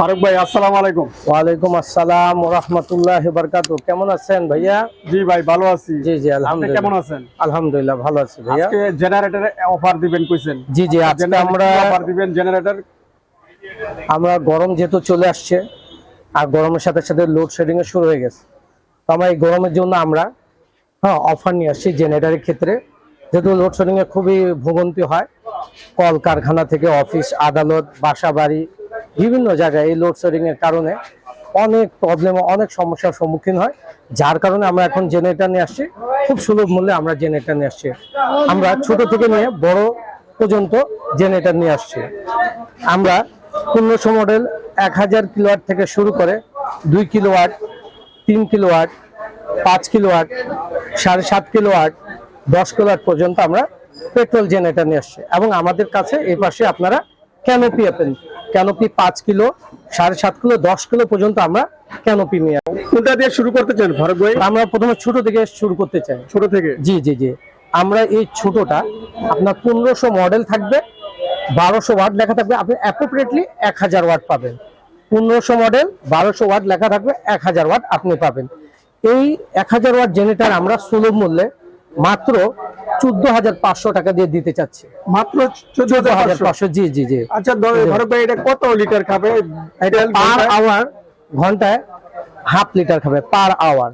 ফারুক ভাই আসসালামু আলাইকুম। ওয়ালাইকুম আসসালাম রহমতুল্লাহ বারকাতু কেমন আছেন ভাইয়া? জি ভাই ভালো আছি। জি জি আপনি কেমন আছেন? আলহামদুলিল্লাহ ভালো আছি ভাইয়া। আজকে জেনারেটরে অফার দিবেন কইছেন। জি জি আজকে আমরা অফার দিবেন? জেনারেটর আমরা গরম যেহেতু চলে আসছে আর গরমের সাথে সাথে লোডশেডিং এ শুরু হয়ে গেছে। তো আমরা এই গরমের জন্য আমরা হ্যাঁ অফার নিয়ে আসছি জেনারেটরের ক্ষেত্রে। যেহেতু লোডশেডিং এ খুবই ভোগান্তি হয় কল কারখানা থেকে অফিস আদালত বাসা বাড়ি বিভিন্ন জায়গায় এই লোডশেডিং এর কারণে অনেক প্রবলেম অনেক সমস্যার সম্মুখীন হয়, যার কারণে আমরা এখন জেনারেটর নিয়ে আসছি। খুব সুলভ মূল্যে আমরা জেনারেটর নিয়ে আসছি। আমরা ছোট থেকে নিয়ে বড় পর্যন্ত জেনারেটর নিয়ে আসছি। আমরা পনেরোশো মডেল এক হাজার কিলোয়াট থেকে শুরু করে দুই কিলোয়াট তিন কিলোয়াট পাঁচ কিলোয়াট সাড়ে সাত কিলোয়াট দশ কিলোয়াট পর্যন্ত আমরা পেট্রোল জেনারেটর নিয়ে আসছি। এবং আমাদের কাছে এই পাশে আপনারা ক্যানোপি আপেন ক্যানোপি পাঁচ কিলো সাড়ে সাত কিলো দশ কিলো পর্যন্ত আমরা ক্যানোপি নিয়ে। কোনটা দিয়ে শুরু করতে চান ফারুক ভাই আমরা প্রথমে ছোট থেকে শুরু করতে চাই। ছোট থেকে? জি জি জি। আমরা এই ছোটটা আপনার পনেরোশো মডেল থাকবে বারোশো ওয়াট লেখা থাকবে আপনি অ্যাপ্রোপ্রিয়েটলি এক হাজার ওয়াট পাবেন। পনেরোশো মডেল বারোশো ওয়াট লেখা থাকবে এক হাজার ওয়াট আপনি পাবেন। এই এক হাজার ওয়াট জেনারেটার আমরা সুলভ মূল্যে মাত্র চোদ্দ হাজার পাঁচশো টাকা দিয়ে দিতে চাচ্ছি। মাত্র চোদ্দ হাজার পাঁচশো? জি জি জি। আচ্ছা ভাই এটা কত লিটার খাবে? পার আওয়ার ঘন্টায়? হাফ লিটার খাবে পার আওয়ার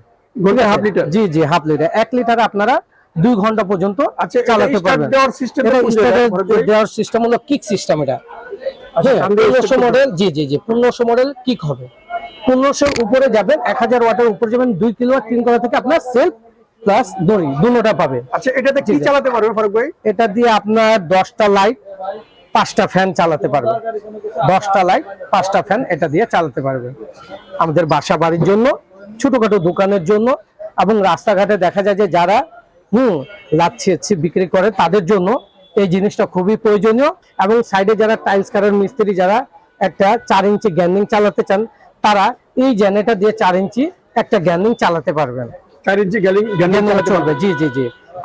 half liter? জি জি হাফ লিটার এক লিটার আপনারা দুই ঘণ্টা পর্যন্ত আচ্ছা চালাতে পারবেন। দেওয়ার সিস্টেম হলো কিক সিস্টেম এটা। আচ্ছা, হ্যাঁ, পনেরোশো মডেল জি জি জি পনেরোশো মডেল কিক হবে। পনেরোশোর উপরে যাবেন এক হাজার ওয়াটের উপরে যাবেন দুই কিলো তিন কিলো থেকে আপনার সেলফ প্লাস দড়ি দুটোটা পাবে। আচ্ছা এটাতে কি। চালাতে পারবে ফারুক ভাই? এটা দিয়ে আপনার দশটা লাইট পাঁচটা ফ্যান চালাতে পারবে। দশটা লাইট পাঁচটা ফ্যান এটা দিয়ে চালাতে পারবে। আমাদের বাসা বাড়ির জন্য ছোটখাটো দোকানের জন্য এবং রাস্তাঘাটে দেখা যায় যে যারা হুম লাচ্ছি বিক্রি করে তাদের জন্য এই জিনিসটা খুবই প্রয়োজনীয় এবং সাইডে যারা টাইলস কারের মিস্ত্রি যারা একটা চার ইঞ্চি গ্যান্ডিং চালাতে চান তারা এই জেনারেটর দিয়ে চার ইঞ্চি একটা গ্যান্ডিং চালাতে পারবেন। চার ইঞ্চি গ্যালিং গ্যালিং গ্যান্ডিং চালাতে চলবে জি জি জি।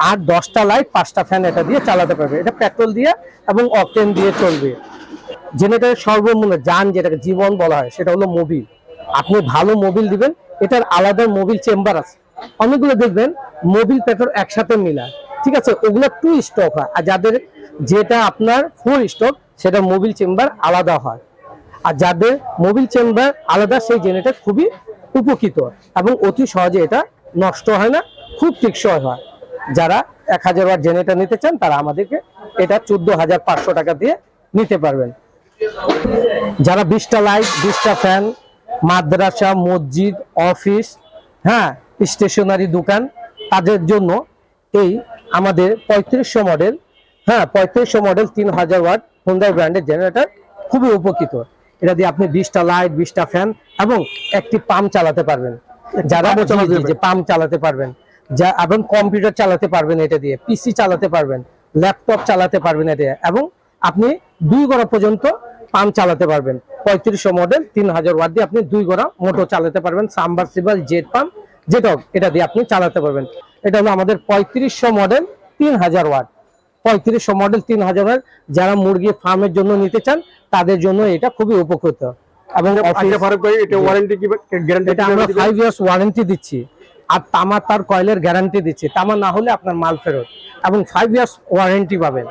আর দশটা লাইট পাঁচটা ফ্যান এটা দিয়ে চালাতে পারবে। এটা পেট্রোল দিয়ে এবং অকটেন দিয়ে চলবে। জেনারেটরের সর্বমূল্য যান যেটাকে জীবন বলা হয় সেটা হলো মোবিল আপনি ভালো মোবিল দিবেন এটার আলাদা মোবিল চেম্বার আছে। অনেকগুলো দেখবেন মোবিল পেট্রোল একসাথে মিলায়। ঠিক আছে ওগুলো টু স্টক হয়। আর যাদের যেটা আপনার ফোর স্টক সেটা মোবিল চেম্বার আলাদা হয়। আর যাদের মোবিল চেম্বার আলাদা সেই জেনারেটর খুবই উপকৃত। এবং অতি সহজে এটা নষ্ট হয় না, খুব টেকসই হয়। যারা এক হাজার ওয়াট জেনারেটর নিতে চান, তারা আমাদেরকে এটা চোদ্দ হাজার পাঁচশো টাকা দিয়ে নিতে পারবেন। যারা বিশটা লাইট, বিশটা ফ্যান, মাদ্রাসা, মসজিদ, অফিস হ্যাঁ স্টেশনারি দোকান, তাদের জন্য এই আমাদের পঁয়ত্রিশশো মডেল হ্যাঁ পঁয়ত্রিশশো মডেল তিন হাজার ওয়াট হুন্ডাই ব্র্যান্ডের জেনারেটর খুবই উপকৃত। এটা দিয়ে আপনি বিশটা লাইট, বিশটা ফ্যান এবং একটি পাম্প চালাতে পারবেন। যারা। জি, পাম্প চালাতে পারবেন যা এবং কম্পিউটার চালাতে পারবেন এটা দিয়ে পিসি চালাতে পারবেন ল্যাপটপ চালাতে পারবেন এটা। এবং আপনি দুই গড়া পর্যন্ত পাম্প চালাতে পারবেন পঁয়ত্রিশশো মডেল তিন হাজার ওয়াট দিয়ে আপনি দুই গড়া মোটর চালাতে পারবেন সাবমার্সিবল জেট পাম্প যেটা এটা দিয়ে আপনি চালাতে পারবেন এটা হলো আমাদের পঁয়ত্রিশশো মডেল তিন হাজার ওয়াট পঁয়ত্রিশশো মডেল তিন হাজার ওয়াট যারা মুরগি ফার্মের জন্য নিতে চান তাদের জন্য এটা খুবই উপকৃত এবং আচ্ছা অফিস ফারুক ভাই এটা ওয়ারেন্টি কি গ্যারান্টি এটা আমরা ইয়ার্স ওয়ারেন্টি দিচ্ছি। আর তামা তার কয়েলের গ্যারান্টি দিচ্ছি। তামা না হলে আপনার মাল ফেরত। এবং ফাইভ ইয়ার্স ওয়ারেন্টি পাবেন।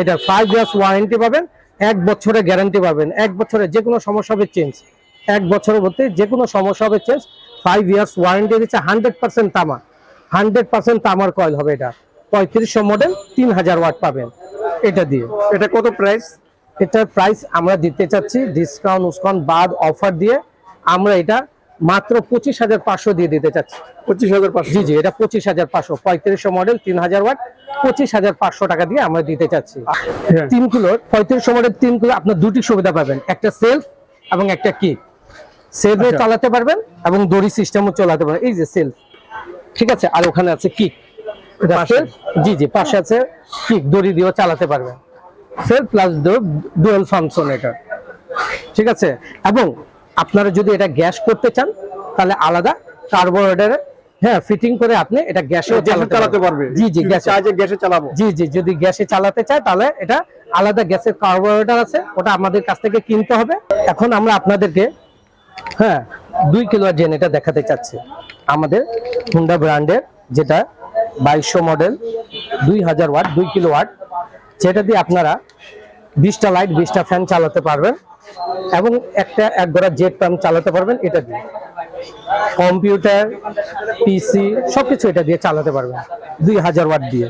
এটা ফাইভ ইয়ার্স ওয়ারেন্টি পাবেন। এক বছরের গ্যারান্টি পাবেন। এক বছরে যে কোনো সমস্যা হবে চেঞ্জ এক বছরের মধ্যে যে কোনো সমস্যা হবে চেঞ্জ ফাইভ ইয়ার্স ওয়ারেন্টি দিচ্ছে হান্ড্রেড পার্সেন্ট তামা। হান্ড্রেড পার্সেন্ট তামার কয়েল হবে এটা। পঁয়ত্রিশশো মডেল তিন হাজার ওয়াট পাবেন। এটা দিয়ে। এটা কত প্রাইস এটার প্রাইস আমরা দিতে চাচ্ছি ডিসকাউন্ট উসকাউন্ট বাদ অফার দিয়ে আমরা এটা মাত্র পঁচিশ হাজার পাঁচশো দিয়ে দিতে চাচ্ছি। পঁচিশ হাজার পাঁচশো। জি জি এটা পঁচিশ হাজার পাঁচশো। পঁয়ত্রিশশো মডেল তিন হাজার ওয়াট পঁচিশ হাজার পাঁচশো টাকা দিয়ে আমরা দিতে চাচ্ছি। হ্যাঁ। তিন কিলোর পঁয়ত্রিশশো মডেল তিন কিলো আপনার দুটি সুবিধা পাবেন। একটা সেলফ এবং একটা কিক সেলফে আচ্ছা। চালাতে পারবেন এবং দড়ি সিস্টেমও চালাতে পারবেন। এই যে সেলফ ঠিক আছে? আর ওখানে আছে কিক জি জি পাশে আছে কিক দড়ি দিয়েও চালাতে পারবেন। সেলফ প্লাস ডুয়েল ফাংশন এটা। ঠিক আছে? এবং আপনারা যদি এটা গ্যাস করতে চান তাহলে আলাদা কার্বোরেটারে হ্যাঁ ফিটিং করে আপনি এটা গ্যাসে চালাতে পারবে। জি জি গ্যাসে। চার্জে গ্যাসে চালাবো। জি জি যদি গ্যাসে চালাতে চায় তাহলে এটা আলাদা গ্যাসের কার্বোরেটর আছে ওটা আমাদের কাছ থেকে কিনতে হবে। এখন আমরা আপনাদেরকে হ্যাঁ দুই কিলো জেনেটা দেখাতে চাচ্ছি। আমাদের হুন্ডা ব্র্যান্ডের যেটা বাইশশো মডেল দুই হাজার ওয়াট দুই কিলো ওয়াট যেটা দিয়ে আপনারা বিশটা লাইট বিশটা ফ্যান চালাতে পারবেন এবং একটা এক গড়া জেট পাম্প চালাতে পারবেন এটা দিয়ে। কম্পিউটার পিসি সবকিছু এটা দিয়ে চালাতে পারবেন দুই হাজার ওয়াট দিয়ে।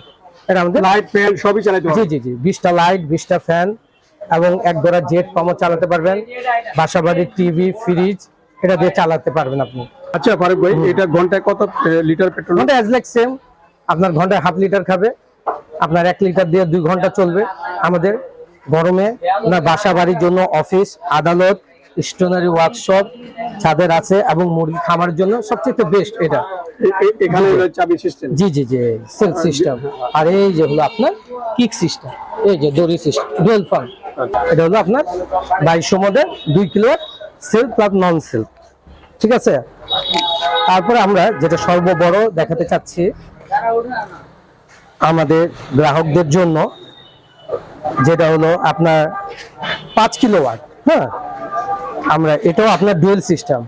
এটা আমাদের লাইট ফ্যান সবই চালাতে জি জি জি বিশটা লাইট বিশটা ফ্যান এবং এক গড়া জেট পাম্পও চালাতে পারবেন বাসাবাড়ির টিভি ফ্রিজ এটা দিয়ে চালাতে পারবেন আপনি। আচ্ছা ফারুক ভাই এটা ঘন্টায় কত লিটার পেট্রোল ঘণ্টা অ্যাজ লাইক সেম আপনার ঘন্টায় হাফ লিটার খাবে। আপনার এক লিটার দিয়ে দুই ঘণ্টা চলবে আমাদের গরমে। আপনার বাসা বাড়ির জন্য অফিস আদালত স্টেশনারি ওয়ার্কশপ ছাদের আছে এবং মুরগি খামার জন্য সবচেয়ে বেস্ট এটা। এ- এ- এখানে চাবি সিস্টেম জি জি জি সেলফ সিস্টেম আর এই যে হলো আপনার কিক সিস্টেম এই যে দড়ি সিস্টেম ডুয়েল ফান এটা হলো আপনার বাইশশো দুই kilo self plus non self ঠিক আছে? তারপরে আমরা যেটা সর্ববড় দেখাতে চাচ্ছি আমাদের গ্রাহকদের জন্য যেটা হলো আপনার পাঁচ কিলো ওয়াট হ্যাঁ? আমরা এটাও আপনার ডুয়েল সিস্টেম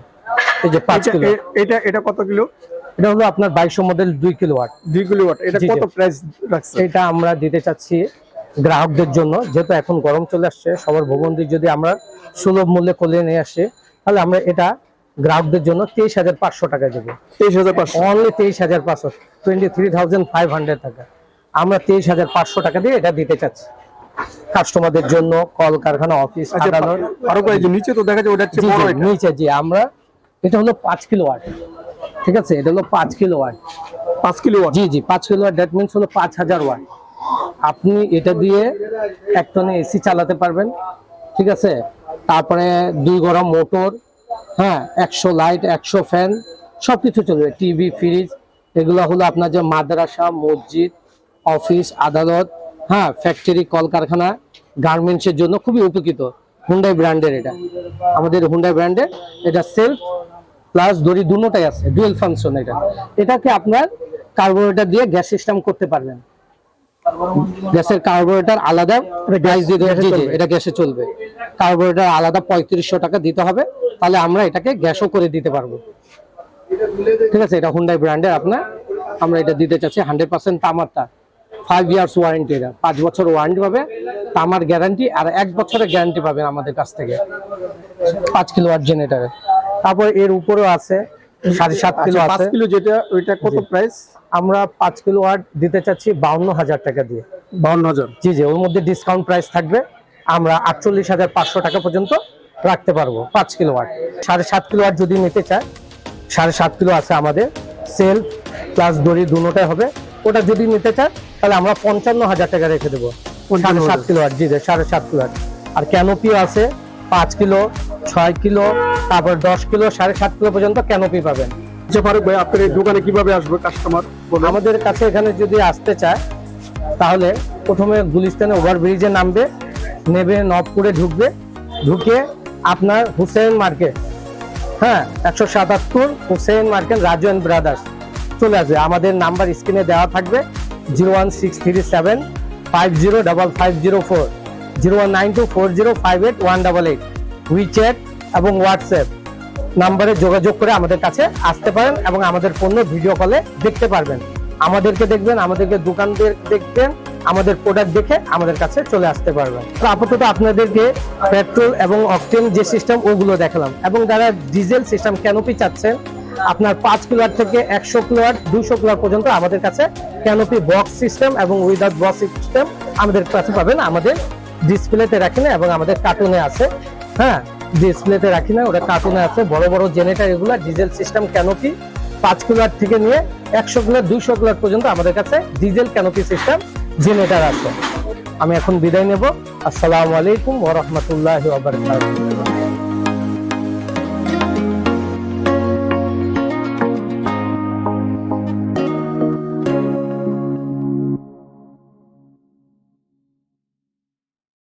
এই যে পাঁচ কিলো। এটা এটা কত কিলো? এটা হলো আপনার বাইশশো মডেল দুই কিলো ওয়াট দুই কিলো ওয়াট এটা। কত প্রাইস রাখছে এটা আমরা দিতে চাচ্ছি গ্রাহকদের জন্য যেহেতু এখন গরম চলে আসছে সবার ভোগান্তি যদি আমরা সুলভ মূল্যে কলিয়ে নিয়ে আসি তাহলে আমরা এটা গ্রাহকদের জন্য তেইশ হাজার পাঁচশো টাকা দেবো। তেইশ হাজার পাঁচশো। অনলি তেইশ হাজার পাঁচশো twenty three thousand five hundred টাকা। আমরা তেইশ হাজার পাঁচশো টাকা দিয়ে এটা দিতে চাচ্ছি। কাস্টমারদের জন্য কল কারখানা অফিস আচ্ছা আদালত। ফারুক ভাই নিচে তো দেখা যায় ওটা হচ্ছে বড় এটা। নিচে জি আমরা এটা হলো পাঁচ কিলো ওয়াট। ঠিক আছে? এটা হলো পাঁচ কিলো ওয়াট। পাঁচ কিলো ওয়াট? জি জি পাঁচ কিলো ওয়াট দ্যাট মিনস হলো পাঁচ হাজার ওয়াট। আপনি এটা দিয়ে এক টনে এসি চালাতে পারবেন। ঠিক আছে? তারপরে দুই গরম মোটর হ্যাঁ একশো লাইট একশো ফ্যান সব কিছু চলবে। টিভি ফ্রিজ এগুলো হলো আপনার যে মাদ্রাসা মসজিদ অফিস আদালত হ্যাঁ ফ্যাক্টরি কলকারখানা গার্মেন্টসের জন্য খুবই উপকৃত হুন্ডাই ব্র্যান্ডের এটা। আমাদের হুন্ডাই ব্র্যান্ডের এটা সেলফ প্লাস দড়ি দুটোটাই আছে ডুয়েল ফাংশন এটা। এটাকে আপনার কার্বোরেটর দিয়ে গ্যাস সিস্টেম করতে পারবেন। গ্যাসের কার্বোরেটর আলাদা গ্যাস দিয়ে এটা গ্যাসে চলবে। কার্বোরেটার আলাদা পঁয়ত্রিশশো টাকা দিতে হবে তাহলে আমরা এটাকে গ্যাসও করে দিতে পারব। ঠিক আছে এটা হুন্ডাই ব্র্যান্ডের আপনার আমরা এটা দিতে চাচ্ছি হান্ড্রেড পার্সেন্ট তামারটা। ফাইভ ইয়ার্স ওয়ারেন্টি এটা পাঁচ বছর ওয়ারেন্টি পাবে। তামার গ্যারান্টি আর এক বছরের গ্যারান্টি পাবেন আমাদের কাছ থেকে। পাঁচ কিলো ওয়াট জেনারেটারে তারপর এর উপরেও আছে সাড়ে সাত কিলো আচ্ছা, পাঁচ আছে। কিলো যেটা ওইটা কত প্রাইস আমরা পাঁচ কিলো ওয়াট দিতে চাচ্ছি বাউন্ন হাজার টাকা দিয়ে। বাউন্ন হাজার? জি জি ওর মধ্যে ডিসকাউন্ট প্রাইস থাকবে। আমরা আটচল্লিশ হাজার পাঁচশো টাকা পর্যন্ত রাখতে পারব পাঁচ কিলো ওয়াট সাড়ে সাত কিলো ওয়াট যদি নিতে চায় সাড়ে সাত কিলো আছে আমাদের। সেলফ প্লাস দড়ি দুটোটাই হবে। ওটা যদি নিতে চায় তাহলে আমরা পঞ্চান্ন হাজার টাকা রেখে দেবো। সাড়ে সাত কিলো ওয়াট জি সাড়ে সাত কিলো আর। ক্যানোপিও আছে পাঁচ কিলো ছয় কিলো তারপর দশ কিলো সাড়ে সাত কিলো পর্যন্ত ক্যানোপি পাবেন। আচ্ছা ফারুক ভাই আপনার এই দোকানে কীভাবে আসবে কাস্টমার আমাদের কাছে এখানে যদি আসতে চায় তাহলে প্রথমে গুলিস্তানে ওভারব্রিজে নামবে নেবে নবপুরে ঢুকবে ঢুকে আপনার হুসেন মার্কেট হ্যাঁ একশো সাতাত্তর Hussain market Raju and brothers চলে আসবে। আমাদের নাম্বার স্ক্রিনে দেওয়া থাকবে। Zero one six three seven five zero double five zero four zero one nine two four zero five eight one double eight WeChat এবং হোয়াটসঅ্যাপ নাম্বারে যোগাযোগ করে আমাদের কাছে আসতে পারেন এবং আমাদের পণ্য ভিডিও কলে দেখতে পারবেন। আমাদেরকে দেখবেন, আমাদেরকে দোকানদের দেখবেন, আমাদের প্রোডাক্ট দেখে আমাদের কাছে চলে আসতে পারবেন। তো আপাতত আপনাদেরকে পেট্রোল এবং অকটেন যে সিস্টেম ওগুলো দেখালাম এবং যারা ডিজেল সিস্টেম ক্যানোপি চাচ্ছেন আপনার পাঁচ কিলোয়াট থেকে একশো কিলোয়াট দুশো কিলোয়াট পর্যন্ত আমাদের কাছে ক্যানোপি বক্স সিস্টেম এবং উইদাউট বক্স সিস্টেম আমাদের কাছে পাবেন। আমাদের ডিসপ্লেতে রাখি না এবং আমাদের কার্টুনে আছে। হ্যাঁ ডিসপ্লেতে রাখি না, ওটা কার্টুনে আছে। বড় বড় জেনারেটার এগুলো ডিজেল সিস্টেম ক্যানোপি পাঁচ কিলোয়াট থেকে নিয়ে একশো কিলোয়াট দুইশো কিলোয়াট পর্যন্ত আমাদের কাছে ডিজেল ক্যানোপি সিস্টেম জেনারেটার আছে। আমি এখন বিদায় নেব। আসসালামু আলাইকুম ওরহমতুল্লাহ বারকাতুহ।